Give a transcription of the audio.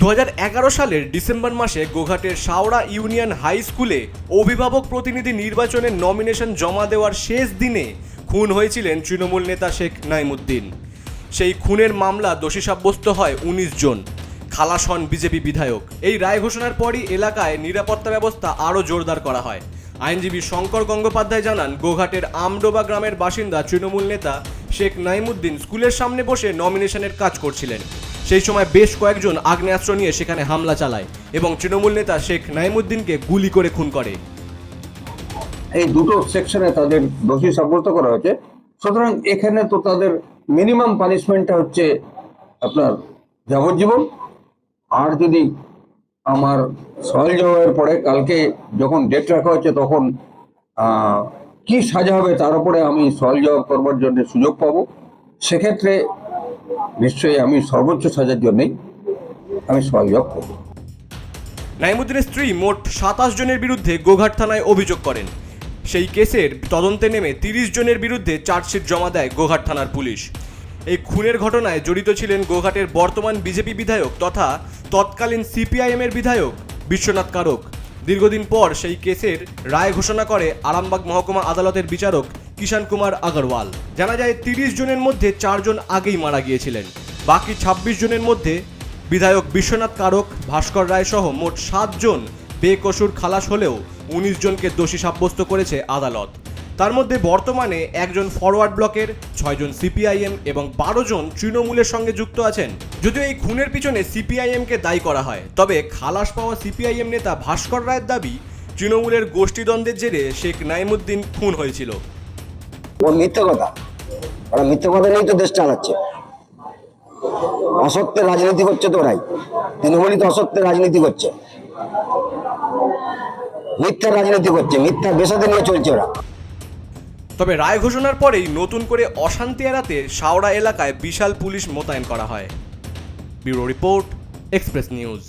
দু হাজার এগারো সালের ডিসেম্বর মাসে গোঘাটের শাওড়া ইউনিয়ন হাই স্কুলে অভিভাবক প্রতিনিধি নির্বাচনের নমিনেশন জমা দেওয়ার শেষ দিনে খুন হয়েছিলেন তৃণমূল নেতা শেখ নাইমুদ্দিন। সেই খুনের মামলা দোষী সাব্যস্ত হয় উনিশ জন। খালাস হন বিজেপি বিধায়ক। এই রায় ঘোষণার পরই এলাকায় নিরাপত্তা ব্যবস্থা আরও জোরদার করা হয়। আইনজীবী শঙ্কর গঙ্গোপাধ্যায় জানান, গোঘাটের আমডোবা গ্রামের বাসিন্দা তৃণমূল নেতা শেখ নাইমুদ্দিন স্কুলের সামনে বসে নমিনেশনের কাজ করছিলেন। সেই সময় বেশ কয়েকজন আগ্নেয়াস্ত্র নিয়ে সেখানে হামলা চালায় এবং তৃণমূল নেতা শেখ নাইমুদ্দিনকে গুলি করে খুন করে। এই দুটো সেকশনে তাদের দোষী সাব্যস্ত করা হয়েছে। সুতরাং এখানে তো তাদের মিনিমাম পানিশমেন্টটা হচ্ছে আপনার যাবজ্জীবন। আর যদি আমার সয়েল জবাবের পরে কালকে যখন ডেট রাখা হচ্ছে তখন কি সাজা হবে তার উপরে আমি সয়েল জবাব করবার জন্য সুযোগ পাবো। সেক্ষেত্রে নিশ্চয়ই আমি সর্বোচ্চ সাজার জন্যই আমি জব করব। নাইমুদ্দিনের স্ত্রী মোট সাতাশ জনের বিরুদ্ধে গোঘাট থানায় অভিযোগ করেন। সেই কেসের তদন্তে নেমে তিরিশ জনের বিরুদ্ধে চার্জশিট জমা দেয় গোঘাট থানার পুলিশ। এই খুনের ঘটনায় জড়িত ছিলেন গোঘাটের বর্তমান বিজেপি বিধায়ক তথা তৎকালীন সিপিআইএম এর বিধায়ক বিশ্বনাথ কারক। দীর্ঘদিন পর সেই কেসের রায় ঘোষণা করে আরামবাগ মহকুমা আদালতের বিচারক কিষান কুমার আগরওয়াল। জানা যায় তিরিশ জনের মধ্যে চারজন আগেই মারা গিয়েছিলেন। বাকি ২৬ জনের মধ্যে বিধায়ক বিশ্বনাথ কারক, ভাস্কর রায় সহ মোট সাতজন বেকসুর খালাস হলেও উনিশ জনকে দোষী সাব্যস্ত করেছে আদালত। তার মধ্যে বর্তমানে একজন ফরওয়ার্ড ব্লকের, ছয়জন সিপিআইএম এবং বারো জন তৃণমূলের সঙ্গে যুক্ত আছেন। যদিও এই খুনের পিছনে সিপিআইএমকে দায়ী করা হয়, তবে খালাস পাওয়া সিপিআইএম নেতা ভাস্কর রায়ের দাবি, তৃণমূলের গোষ্ঠীদ্বন্দ্বের জেরে শেখ নাইমুদ্দিন খুন হয়েছিল। ও মিথ্যে কথা। ওরা মিথ্যে কথা নিয়েই তো দেশ চালাচ্ছে। অসত্যের রাজনীতি করছে তো ওরাই। তৃণমূলই তো অসত্যের রাজনীতি করছে। মিথ্যার রাজনীতি করছে, মিথ্যা বেসাতে নিয়ে চলছে ওরা। তবে রায় ঘোষণার পরেই নতুন করে অশান্তি এড়াতে শাওড়া এলাকায় বিশাল পুলিশ মোতায়েন করা হয়। Bureau report, express news.